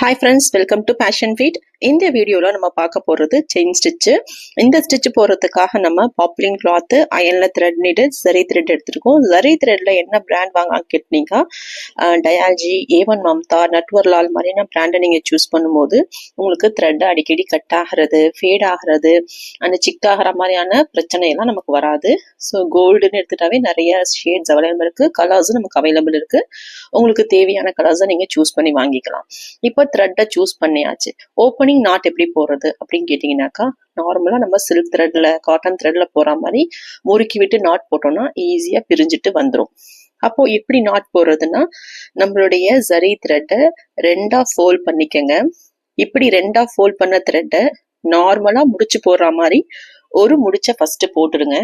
Hi friends welcome to fashion feed இந்த வீடியோவில் நம்ம பார்க்க போகிறது செயின் ஸ்டிச்சு இந்த ஸ்டிச் போடுறதுக்காக நம்ம பாப்புலின் கிளாத்து அயனில் த்ரெட் நீடு சரி த்ரெட் எடுத்துருக்கோம். சரி த்ரெட்டில் என்ன பிராண்ட் வாங்க கேட்டிங்கன்னா டயால்ஜி ஏவன் மம்தா நட்வர்லால் மாதிரியான பிராண்டை நீங்கள் சூஸ் பண்ணும்போது உங்களுக்கு த்ரெட் அடிக்கடி கட் ஆகிறது ஃபேட் ஆகிறது அந்த சிக் ஆகிற மாதிரியான பிரச்சனையெல்லாம் நமக்கு வராது. ஸோ கோல்டுன்னு எடுத்துட்டாவே நிறைய ஷேட்ஸ் அவைலபிள் இருக்குது கலர்ஸும் நமக்கு அவைலபிள் இருக்குது உங்களுக்கு தேவையான கலர்ஸை நீங்கள் சூஸ் பண்ணி வாங்கிக்கலாம். இப்போ த்ரெட்டை சூஸ் பண்ணியாச்சு. ஓப்பனிங் நாட் எப்படி போடுறது அப்படின்னு கேட்டிங்கனாக்கா நார்மலாக நம்ம சில்க் த்ரெட்டில் காட்டன் த்ரெட்டில் போகிற மாதிரி முறுக்கி விட்டு நாட் போட்டோம்னா ஈஸியாக பிரிஞ்சுட்டு வந்துடும் அப்போ எப்படி நாட் போடுறதுன்னா நம்மளுடைய ஜரி த்ரெட்டை ரெண்டா ஃபோல்ட் பண்ணிக்கங்க. இப்படி ரெண்டா ஃபோல்ட் பண்ண த்ரெட்டை நார்மலா முடிச்சு போடுற மாதிரி ஒரு முடிச்ச ஃபர்ஸ்ட் போட்டுடுங்க.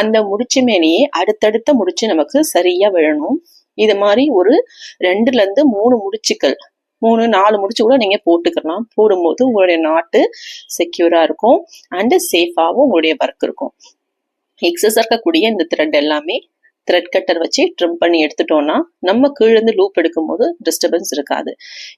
அந்த முடிச்சு மேலேயே அடுத்தடுத்த முடிச்சு நமக்கு சரியா விழணும். இது மாதிரி ஒரு ரெண்டுல இருந்து மூணு முடிச்சுக்கள் மூணு நாலு முடிச்சு கூட நீங்க போட்டுக்கலாம். போடும்போது உங்களுடைய நாட்டு செக்யூரா இருக்கும். அண்ட் சேஃபாகவும் உங்களுடைய ஒர்க் இருக்கும். எக்ஸஸ் இருக்கக்கூடிய இந்த த்ரெட் எல்லாமே த்ரெட் கட்டர் வச்சு ட்ரிம் பண்ணி எடுத்துட்டோம்னா நம்ம கீழேருந்து லூப் எடுக்கும்போது டிஸ்டர்பன்ஸ் இருக்காது.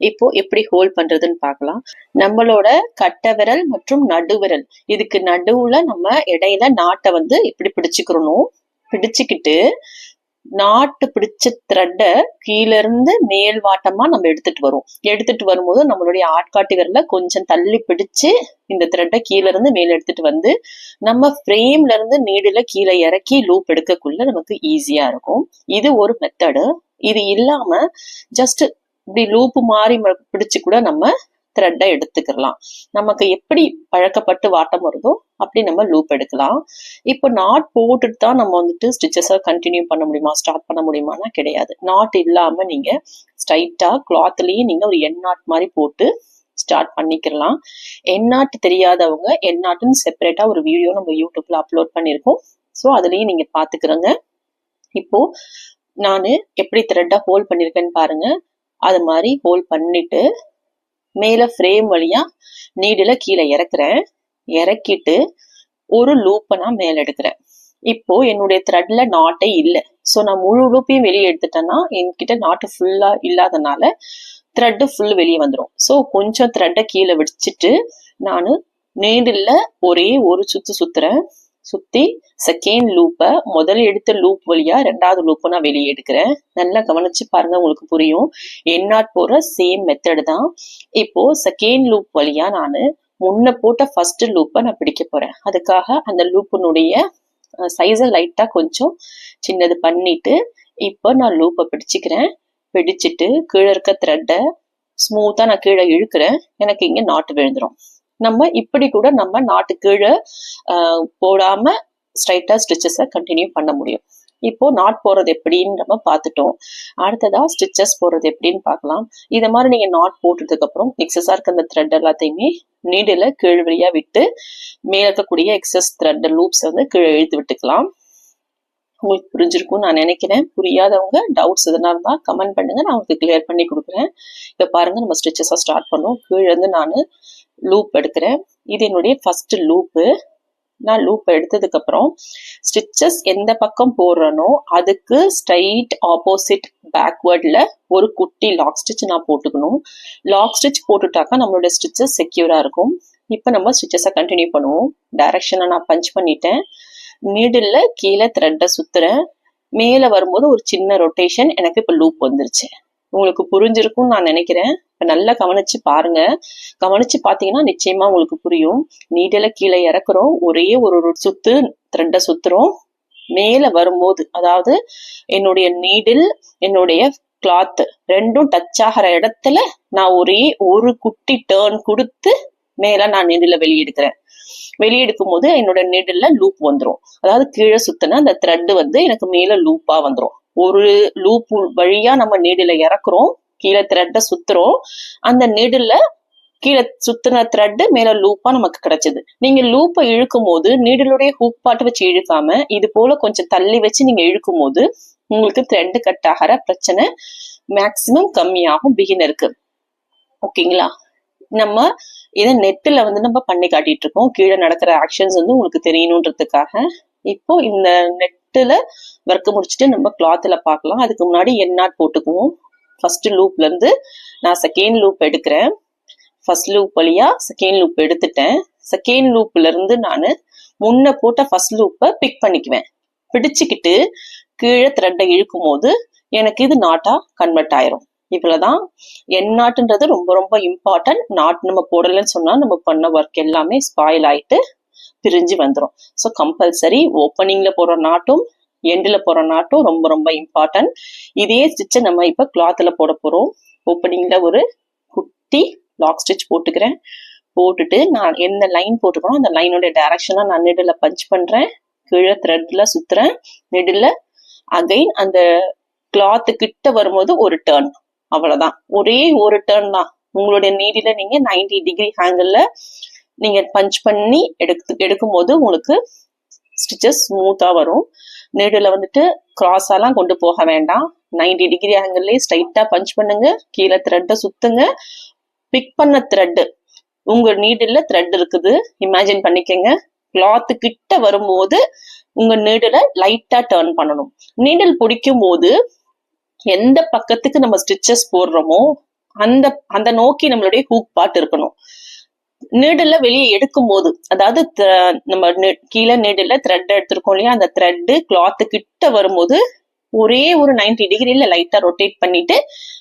இப்போ எப்படி ஹோல்ட் பண்றதுன்னு பார்க்கலாம். நம்மளோட கட்டை விரல் மற்றும் நடுவிரல் இதுக்கு நடுவுல நம்ம இடையில நாட்டை வந்து இப்படி பிடிச்சுக்கிறணும் பிடிச்சுக்கிட்டு நாட்டு பிடிச்ச த்ரெட்டை கீழ இருந்து மேல் வாட்டமா நம்ம எடுத்துட்டு வரும். எடுத்துட்டு வரும்போது நம்மளுடைய ஆட்காட்டி கொஞ்சம் தள்ளி பிடிச்சு இந்த த்ரெட்டை கீழ இருந்து எடுத்துட்டு வந்து நம்ம ஃப்ரேம்ல இருந்து நீடுல கீழே இறக்கி லூப் எடுக்கக்குள்ள நமக்கு ஈஸியா இருக்கும். இது ஒரு மெத்தடு இது இல்லாம ஜஸ்ட் இப்படி லூப் மாறி பிடிச்சு கூட நம்ம த்ரெட்டை எடுத்துக்கலாம் நமக்கு எப்படி பழக்கப்பட்டு வாட்டம் வருதோ அப்படி நம்ம லூப் எடுக்கலாம். இப்போ நாட் போட்டுட்டு தான் நம்ம வந்துட்டு ஸ்டிச்சஸை கண்டினியூ பண்ண முடியுமா ஸ்டார்ட் பண்ண முடியுமானா கிடையாது. நாட் இல்லாமல் நீங்கள் ஸ்ட்ரைட்டாக கிளாத்லேயே நீங்கள் ஒரு எண் நாட் மாதிரி போட்டு ஸ்டார்ட் பண்ணிக்கலாம் நாட் தெரியாதவங்க எண்ணாட்டுன்னு செப்பரேட்டா ஒரு வீடியோ நம்ம யூடியூப்ல அப்லோட் பண்ணியிருக்கோம். ஸோ அதுலயும் நீங்க பாத்துக்கிறோங்க. இப்போ நான் எப்படி த்ரெட்டா ஹோல்ட் பண்ணியிருக்கேன்னு பாருங்க. அது மாதிரி ஹோல்ட் பண்ணிட்டு மேலே ஃப்ரேம் வழியாக நீடில் கீழே இறக்குறேன். இறக்கிட்டு ஒரு லூப்பை நான் மேலே எடுக்கிறேன். இப்போ என்னுடைய த்ரெட்ல நாட்டே இல்லை. ஸோ நான் முழு லூப்பையும் வெளியே எடுத்துட்டேன்னா என்கிட்ட நாட்டு ஃபுல்லாக இல்லாதனால த்ரெட்டு ஃபுல் வெளியே வந்துடும் ஸோ கொஞ்சம் த்ரெட்டை கீழே வச்சுட்டு நான் நீடில் ஒரே ஒரு சுற்று சுற்றுறேன் சுத்தி செகண்ட் லூப்பை முதல்ல எடுத்த லூப் வழியா ரெண்டாவது லூப்பை நான் வெளியே எடுக்கிறேன். நல்லா கவனிச்சு பாருங்க உங்களுக்கு புரியும். எண்ணாட் போற சேம் மெத்தடு தான். இப்போ செகண்ட் லூப் வழியா நான் முன்ன போட்ட ஃபர்ஸ்ட் லூப்பை நான் பிடிக்க போறேன். அதுக்காக அந்த லூப்பினுடைய சைஸை லைட்டா கொஞ்சம் சின்னது பண்ணிட்டு இப்போ நான் லூப்பை பிடிச்சிக்கிறேன். பிடிச்சிட்டு கீழே இருக்க த்ரெட்டை ஸ்மூத்தாக நான் கீழே இழுக்கிறேன். எனக்கு இங்கே நாட்டு விழுந்துரும். நம்ம இப்படி கூட நம்ம நாட்டு கீழே போடாம ஸ்ட்ரைட்டா ஸ்டிச்சஸை கண்டினியூ பண்ண முடியும். இப்போ நாட் போறது எப்படின்னு நம்ம பார்த்துட்டோம். அடுத்ததா ஸ்டிச்சஸ் போறது எப்படின்னு பார்க்கலாம். இதை மாதிரி நீங்க நாட் போட்டதுக்கு அப்புறம் எக்ஸஸா இருக்க அந்த த்ரெட் எல்லாத்தையுமே நீடில கீழ் வழியா விட்டு மேல இருக்கக்கூடிய எக்ஸஸ் த்ரெட் லூப்ஸ் வந்து கீழே இழுத்து விட்டுக்கலாம். உங்களுக்கு புரிஞ்சிருக்கும் நான் நினைக்கிறேன். புரியாதவங்க டவுட்ஸ் எதனா இருந்தால் கமெண்ட் பண்ணுங்க. நான் உங்களுக்கு கிளியர் பண்ணி கொடுக்குறேன். இப்போ பாருங்க நம்ம ஸ்டிச்சஸாக ஸ்டார்ட் பண்ணோம். கீழே இருந்து நான் லூப் எடுக்கிறேன். இது என்னுடைய ஃபஸ்ட்டு லூப்பு நான் லூப் எடுத்ததுக்கப்புறம் ஸ்டிச்சஸ் எந்த பக்கம் போடுறனோ அதுக்கு ஸ்ட்ரைட் ஆப்போசிட் பேக்வேர்டில் ஒரு குட்டி லாக் ஸ்டிச் நான் போட்டுக்கணும். லாக் ஸ்டிச் போட்டுட்டாக்கா நம்மளோட ஸ்டிச்சஸ் செக்யூராக இருக்கும். இப்போ நம்ம ஸ்டிச்சஸை கண்டினியூ பண்ணுவோம். டைரக்ஷனை நான் பஞ்ச் பண்ணிட்டேன். மிடில் கீழே த்ரெட்டை சுத்துறேன். மேலே வரும்போது ஒரு சின்ன ரொட்டேஷன் எனக்கு இப்போ லூப் வந்துருச்சு. உங்களுக்கு புரிஞ்சிருக்கும்னு நான் நினைக்கிறேன். நல்லா கவனிச்சு பாருங்க. கவனிச்சு பார்த்தீங்கன்னா நிச்சயமா உங்களுக்கு புரியும். நீடில கீழே இறக்குறோம். ஒரே ஒரு சுத்து த்ரெட்டை சுத்துறோம். மேல வரும்போது அதாவது என்னுடைய நீடில் என்னுடைய கிளாத் ரெண்டும் டச் ஆகிற இடத்துல நான் ஒரே ஒரு குட்டி டேர்ன் கொடுத்து மேல நான் நீடில வெளியெடுக்கிறேன். வெளியெடுக்கும் போது என்னோட நீடில் லூப் வந்துடும் அதாவது கீழே சுத்தின அந்த த்ரெட் வந்து எனக்கு மேல லூப்பா வந்துடும் ஒரு லூப் வழியா நம்ம நீடில இறக்குறோம். கீழே த்ரெட்டை சுத்துறோம். அந்த நெடுல கீழே சுத்தின த்ரெட்டு மேல லூப்பா நமக்கு கிடைச்சது. நீங்க லூப்பை இழுக்கும் போது நீடலுடைய ஹூக் பாட்டு வச்சு இழுக்காம இது போல கொஞ்சம் தள்ளி வச்சு நீங்க இழுக்கும் போது உங்களுக்கு த்ரெட் கட் ஆகிற பிரச்சனை மேக்சிமம் கம்மியாகும் பிகினருக்கு ஓகேங்களா நம்ம இதை நெட்டில் வந்து நம்ம பண்ணி காட்டிட்டு இருக்கோம். கீழே நடக்கிற ஆக்ஷன்ஸ் வந்து உங்களுக்கு தெரியணுன்றதுக்காக. இப்போ இந்த நெட்டில் ஒர்க் முடிச்சுட்டு நம்ம கிளாத்தில் பார்க்கலாம். அதுக்கு முன்னாடி எண்ணாட் போட்டுக்குவோம். ஃபர்ஸ்ட் லூப்ல இருந்து நான் செகண்ட் லூப் எடுக்கிறேன். ஃபர்ஸ்ட் லூப் வழியா செகண்ட் லூப் எடுத்துட்டேன். செகண்ட் லூப்ல இருந்து நான் முன்ன போட்ட ஃபர்ஸ்ட் லூப்பை பிக் பண்ணிக்குவேன். பிடிச்சிக்கிட்டு கீழே த்ரெட்டை இழுக்கும் போது எனக்கு இது நாட்டா கன்வெர்ட் ஆயிரும். இவ்வளவுதான். என் நாட்டுன்றது ரொம்ப ரொம்ப இம்பார்ட்டன்ட் நாட் நம்ம போடலைன்னு சொன்னா நம்ம பண்ண ஒர்க் எல்லாமே ஸ்பாயில் ஆயிட்டு பிரிஞ்சு வந்துடும் ஸோ கம்பல்சரி ஓப்பனிங்ல போடுற நாட்டும் எண்டில் போகிற நாட்டும் ரொம்ப ரொம்ப இம்பார்ட்டன்ட் இதே ஸ்டிச்சை நம்ம இப்போ கிளாத்தில் போட போகிறோம் ஓப்பனிங்கில் ஒரு குட்டி லாக் ஸ்டிச் போட்டுக்கிறேன். போட்டுட்டு நான் எந்த லைன் போட்டுக்கணும் அந்த லைனோட டேரக்ஷனாக நான் நெடில் பஞ்ச் பண்றேன். கீழே த்ரெட்டில் சுத்துறேன். நெடில் அகைன் அந்த கிளாத்து கிட்ட வரும்போது ஒரு டேர்ன் அவ்வளோதான் ஒரே ஒரு டேர்ன் தான். உங்களுடைய நீடில நீங்க 90 டிகிரி ஹேங்கிள் நீங்க பஞ்ச் பண்ணி எடுத்து எடுக்கும்போது உங்களுக்கு ஸ்டிச்சஸ் ஸ்மூத்தா வரும். நீடில் வந்துட்டு கிராஸாலாம் கொண்டு போக வேண்டாம். 90 டிகிரி ஆங்கிள்லேயே ஸ்ட்ரைட்டா பஞ்ச் பண்ணுங்க. கீழே த்ரெட்டை சுத்துங்க. பிக் பண்ண த்ரெட் உங்க நீடில் த்ரெட் இருக்குது. இமேஜின் பண்ணிக்கங்க. கிளாத்து கிட்ட வரும்போது உங்க நீடில லைட்டா டேர்ன் பண்ணணும். நீடில் பிடிக்கும் போது எந்த பக்கத்துக்கு நம்ம ஸ்டிச்சஸ் போடுறோமோ அந்த அந்த நோக்கி நம்மளுடைய ஹூக் பாட் இருக்கணும். நீடில் வெளியே எடுக்கும் போது அதாவது நம்ம கீழே நீடில் த்ரெட் எடுத்திருக்கோம் இல்லையா? அந்த த்ரெட் கிளாத்து கிட்ட வரும்போது ஒரே ஒரு நைன்டி டிகிரியில லைட்டா ரொட்டேட் பண்ணிட்டு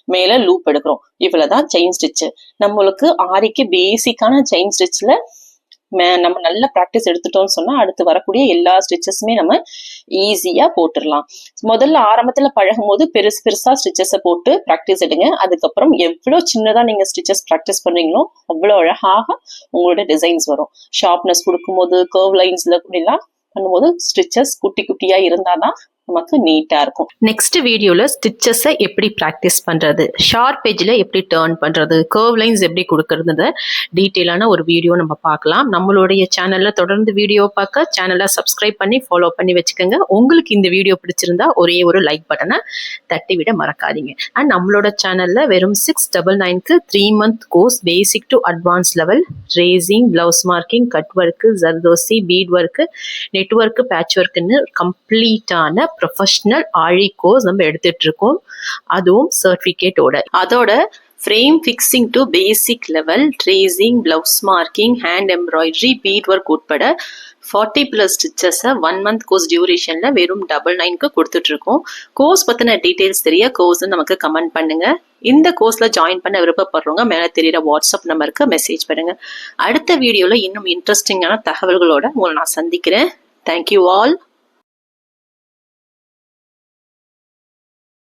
மேல லூப் எடுக்கிறோம். இவ்வளவுதான் செயின் ஸ்டிச் நம்மளுக்கு ஆரிக்கு பேசிக்கான செயின் ஸ்டிச்ல நம்ம நல்ல ப்ராக்டிஸ் எடுத்துட்டோம்னு சொன்னா அடுத்து வரக்கூடிய எல்லா ஸ்டிச்சஸுமே நம்ம ஈஸியா போட்டுடலாம் முதல்ல ஆரம்பத்துல பழகும் போது பெருசு பெருசா ஸ்டிச்சஸை போட்டு ப்ராக்டிஸ் எடுங்க. அதுக்கப்புறம் எவ்வளவு சின்னதா நீங்க ஸ்டிச்சஸ் ப்ராக்டிஸ் பண்றீங்களோ அவ்வளவு அழகாக உங்களோட டிசைன்ஸ் வரும். ஷார்ப்னஸ் கொடுக்கும்போது கர்வ் லைன்ஸ்ல எல்லாம் பண்ணும்போது ஸ்டிச்சஸ் குட்டி குட்டியா இருந்தாதான் நமக்கு நீட்டா இருக்கும். நெக்ஸ்ட் வீடியோவில் ஸ்டிச்சஸை எப்படி ப்ராக்டிஸ் பண்ணுறது ஷார்ப் பேஜில் எப்படி டேர்ன் பண்ணுறது கர்வ் லைன்ஸ் எப்படி கொடுக்கறது டீட்டெயிலான ஒரு வீடியோ நம்ம பார்க்கலாம். நம்மளுடைய சேனலில் தொடர்ந்து வீடியோ பார்க்க சேனலை சப்ஸ்கிரைப் பண்ணி ஃபாலோ பண்ணி வச்சுக்கோங்க. உங்களுக்கு இந்த வீடியோ பிடிச்சிருந்தா ஒரே ஒரு லைக் பட்டனை தட்டி விட மறக்காதீங்க. அண்ட் நம்மளோட சேனலில் வெறும் six double நைன்க்கு three month course basic to advance level tracing blouse marking cut work zardozi bead work net work patch ஒர்க்குன்னு கம்ப்ளீட்டான ப்ரொஃபஷ்னல் ஆழி கோர்ஸ் நம்ம எடுத்துட்டு இருக்கோம் அதுவும் சர்டிஃபிகேட்டோட அதோட frame fixing to basic level tracing blouse marking hand embroidery bead work உட்பட ஃபார்ட்டி ப்ளஸ் ஸ்டிச்சஸை ஒன் மந்த் கோர்ஸ் டியூரேஷனில் வெறும் டபுள் நைன்க்கு கொடுத்துட்ருக்கோம் கோர்ஸ் பற்றின டீட்டெயில்ஸ் தெரிய? கோர்ஸ் நமக்கு கமெண்ட் பண்ணுங்க. இந்த கோர்ஸில் ஜாயின் பண்ண விருப்பப்படுறவங்க மேலே தெரியிற வாட்ஸ்அப் நம்பருக்கு மெசேஜ் பண்ணுங்கள் அடுத்த வீடியோவில் இன்னும் இன்ட்ரெஸ்டிங்கான தகவல்களோட உங்களை நான் சந்திக்கிறேன். Thank you all